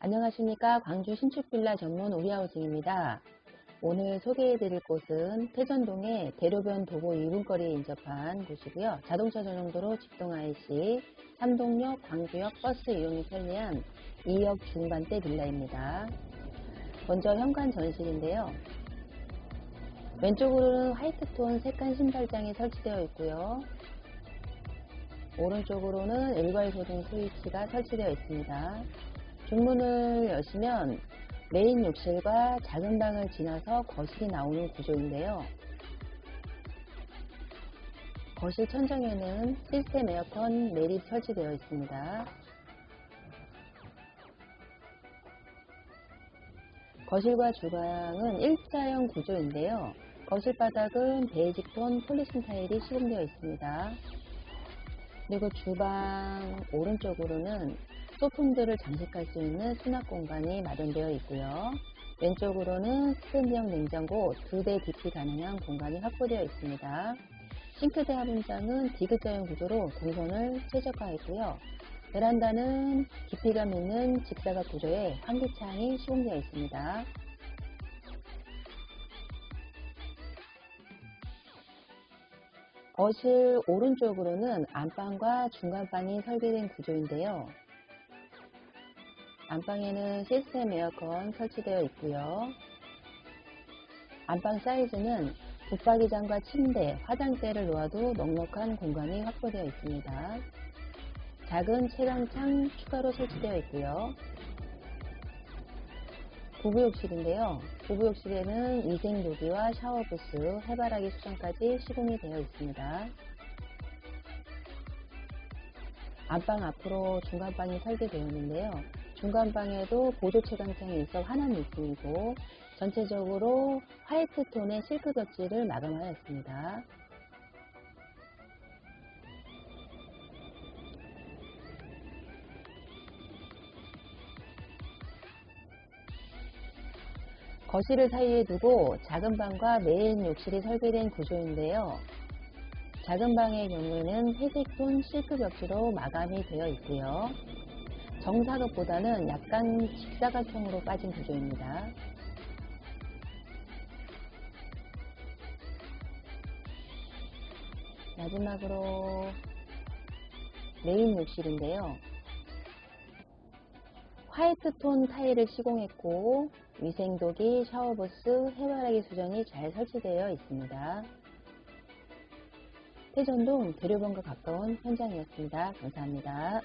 안녕하십니까 광주 신축빌라 전문 우리하우징입니다. 오늘 소개해드릴 곳은 태전동의 대로변 도보 2분거리에 인접한 곳이고요. 자동차 전용도로 직동 IC, 삼동역, 광주역 버스 이용이 편리한 2억 중반대 빌라입니다. 먼저 현관 전실인데요. 왼쪽으로는 화이트톤 색간 신발장이 설치되어 있고요. 오른쪽으로는 일괄 소등 스위치가 설치되어 있습니다. 중문을 여시면 메인 욕실과 작은 방을 지나서 거실이 나오는 구조인데요. 거실 천장에는 시스템 에어컨 매립 설치되어 있습니다. 거실과 주방은 일자형 구조인데요. 거실 바닥은 베이직톤 폴리싱 타일이 시공되어 있습니다. 그리고 주방 오른쪽으로는 소품들을 장식할 수 있는 수납 공간이 마련되어 있고요. 왼쪽으로는 스탠드형 냉장고 2대 DP 가능한 공간이 확보되어 있습니다. 싱크대 하분장은 디귿자형 구조로 동선을 최적화했고요. 베란다는 깊이감 있는 직사각 구조의 환기창이 시공되어 있습니다. 거실 오른쪽으로는 안방과 중간방이 설계된 구조인데요. 안방에는 시스템 에어컨 설치되어 있고요. 안방 사이즈는 붙박이장과 침대, 화장대를 놓아도 넉넉한 공간이 확보되어 있습니다. 작은 채광창 추가로 설치되어 있고요. 부부욕실인데요. 부부욕실에는 위생도기와 샤워부스, 해바라기 수정까지 시공이 되어 있습니다. 안방 앞으로 중간방이 설계되어 있는데요. 중간방에도 보조 채광창이 있어 환한 느낌이고 전체적으로 화이트 톤의 실크 덧지를 마감하였습니다. 거실을 사이에 두고 작은 방과 메인 욕실이 설계된 구조인데요. 작은 방의 경우에는 회색 톤 실크 벽지로 마감이 되어 있고요. 정사각보다는 약간 직사각형으로 빠진 구조입니다. 마지막으로 메인 욕실인데요. 화이트톤 타일을 시공했고 위생도기, 샤워부스, 해바라기 수전이 잘 설치되어 있습니다. 태전동 대료변과 가까운 현장이었습니다. 감사합니다.